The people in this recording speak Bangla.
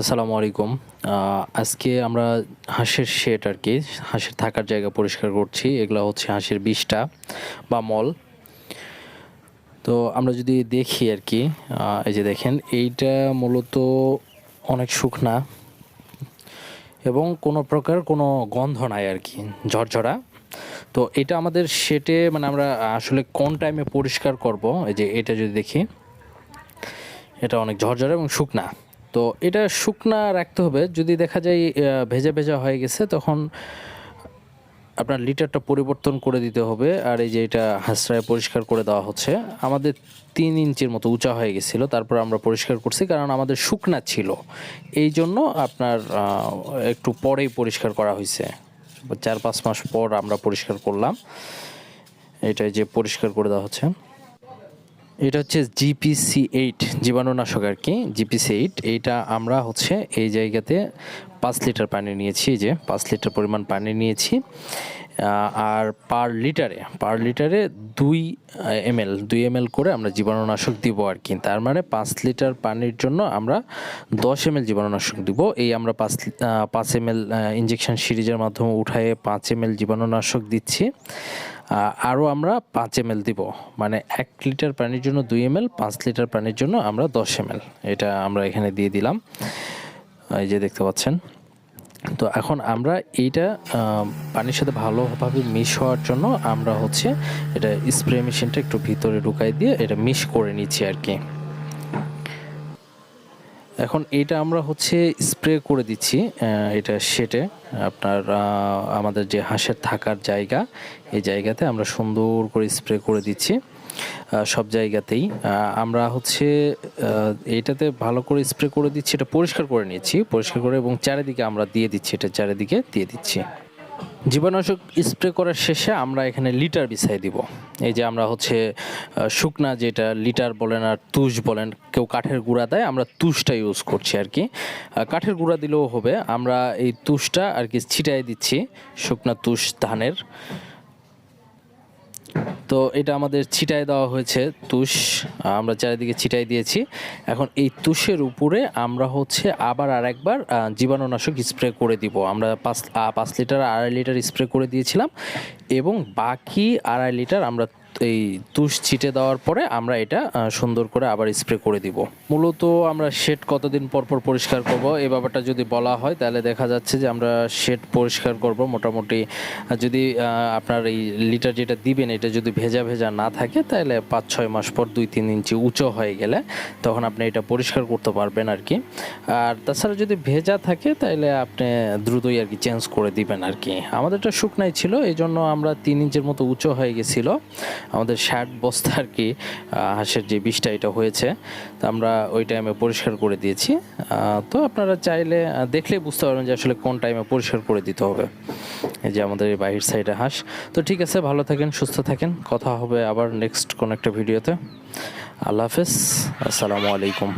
আসসালামু আলাইকুম। আজকে আমরা হাঁসের শেড আর কি, হাঁসের থাকার জায়গা পরিষ্কার করছি। এগুলো হচ্ছে হাঁসের বিষটা বা মল। তো আমরা যদি দেখি আর কি এই যে দেখেন, এইটা মূলত অনেক শুকনা এবং কোনো প্রকার কোনো গন্ধ নাই আর কি, ঝরঝরা। তো এটা আমাদের শেটে মানে আমরা আসলে কোন টাইমে পরিষ্কার করব? এই যে এটা যদি দেখি, এটা অনেক ঝরঝরা এবং শুকনা। তো এটা শুকনা রাখতে হবে। যদি দেখা যায় ভেজা ভেজা হয়ে গেছে, তখন আপনার লিটারটা পরিবর্তন করে দিতে হবে। আর এই যে এটা হাঁসরায় পরিষ্কার করে দেওয়া হচ্ছে। আমাদের তিন ইঞ্চির মতো উঁচা হয়ে গেছিল, তারপর আমরা পরিষ্কার করছি, কারণ আমাদের শুকনা ছিল। এই জন্য আপনার একটু পরেই পরিষ্কার করা হয়েছে। চার পাঁচ মাস পর আমরা পরিষ্কার করলাম। এটা যে পরিষ্কার করে দেওয়া হচ্ছে। এটা হচ্ছে জিপিসি এইট, জীবাণুনাশক আর কি, জিপিসি এইট। এইটা আমরা হচ্ছে এই জায়গাতে পাঁচ লিটার পানি নিয়েছি যে পাঁচ লিটার পরিমাণ পানি নিয়েছি। আর পার লিটারে পার লিটারে দুই এমএল দুই এমএল করে আমরা জীবাণুনাশক দিব আর কি। তার মানে পাঁচ লিটার পানির জন্য আমরা দশ এমএল জীবাণুনাশক দিব। এই আমরা পাঁচ পাঁচ এমএল ইঞ্জেকশন সিরিজের মাধ্যমে উঠায়ে পাঁচ এমএল জীবাণুনাশক দিচ্ছি। আরও আমরা পাঁচ এম দিব। মানে এক লিটার পানির জন্য দুই এম এল পাঁচ লিটার পানির জন্য আমরা দশ এম এটা আমরা এখানে দিয়ে দিলাম। এই যে দেখতে পাচ্ছেন। তো এখন আমরা এইটা পানির সাথে ভালোভাবে মিশ হওয়ার জন্য আমরা হচ্ছে এটা স্প্রে মেশিনটা একটু ভিতরে ঢুকাই দিয়ে এটা মিশ করে নিচ্ছি আর কি। এখন এটা আমরা হচ্ছে স্প্রে করে দিচ্ছি এটা সেটে। আপনার আমাদের যে হাঁসের থাকার জায়গা, এই জায়গাতে আমরা সুন্দর করে স্প্রে করে দিচ্ছি। সব জায়গাতেই। আমরা হচ্ছে এটাতে ভালো করে স্প্রে করে দিচ্ছি, এটা পরিষ্কার করে নিচ্ছি, পরিষ্কার করে এবং চারিদিকে আমরা দিয়ে দিচ্ছি, এটা চারিদিকে দিয়ে দিচ্ছি। জীবাণুনাশক স্প্রে করার শেষে আমরা এখানে লিটার বিছাই দিব। এই যে আমরা হচ্ছে শুকনা যেটা লিটার বলেন আর তুষ বলেন, কেউ কাঠের গুঁড়া দেয়, আমরা তুষটা ইউজ করছি আর কি। কাঠের গুঁড়া দিলেও হবে, আমরা এই তুষটা আর কি ছিটাই দিচ্ছি, শুকনা তুষ ধানের। তো এটা আমাদের ছিটায় দেওয়া হয়েছে তুষ। আমরা চারিদিকে ছিটাই দিয়েছি। এখন এই তুষের উপরে আমরা হচ্ছে আবার আর একবার জীবাণুনাশক স্প্রে করে দিব। আমরা পাঁচ পাঁচ লিটার, আড়াই লিটার স্প্রে করে দিয়েছিলাম এবং বাকি আড়াই লিটার আমরা এই তুষ ছিটে দেওয়ার পরে আমরা এটা সুন্দর করে আবার স্প্রে করে দিব। মূলত আমরা শেড কতদিন পর পর পরিষ্কার করব, এই ব্যাপারটা যদি বলা হয়, তাহলে দেখা যাচ্ছে যে আমরা শেড পরিষ্কার করব মোটামুটি। যদি আপনার এই লিটার যেটা দিবেন, এটা যদি ভেজা ভেজা না থাকে, তাহলে পাঁচ ছয় মাস পর দুই তিন ইঞ্চি উঁচু হয়ে গেলে তখন আপনি এটা পরিষ্কার করতে পারবেন আর কি। আর তাছাড়া যদি ভেজা থাকে, তাহলে আপনি দ্রুতই আর কি চেঞ্জ করে দিবেন আর কি। আমাদেরটা শুকনাই ছিল এই জন্য আমরা তিন ইঞ্চের মতো উঁচু হয়ে গেছিল। আমাদের ষাট বস্তা আর কি হাঁসের যে বিষটা এটা হয়েছে, তো আমরা ওই টাইমে পরিষ্কার করে দিয়েছি। তো আপনারা চাইলে দেখলে বুঝতে পারবেন যে আসলে কোন টাইমে পরিষ্কার করে দিতে হবে। এই যে আমাদের এই বাহির সাইডে হাঁস। তো ঠিক আছে, ভালো থাকেন, সুস্থ থাকেন। কথা হবে আবার নেক্সট কোনো একটা ভিডিওতে আল্লাহ হাফেজ, আসসালামু আলাইকুম।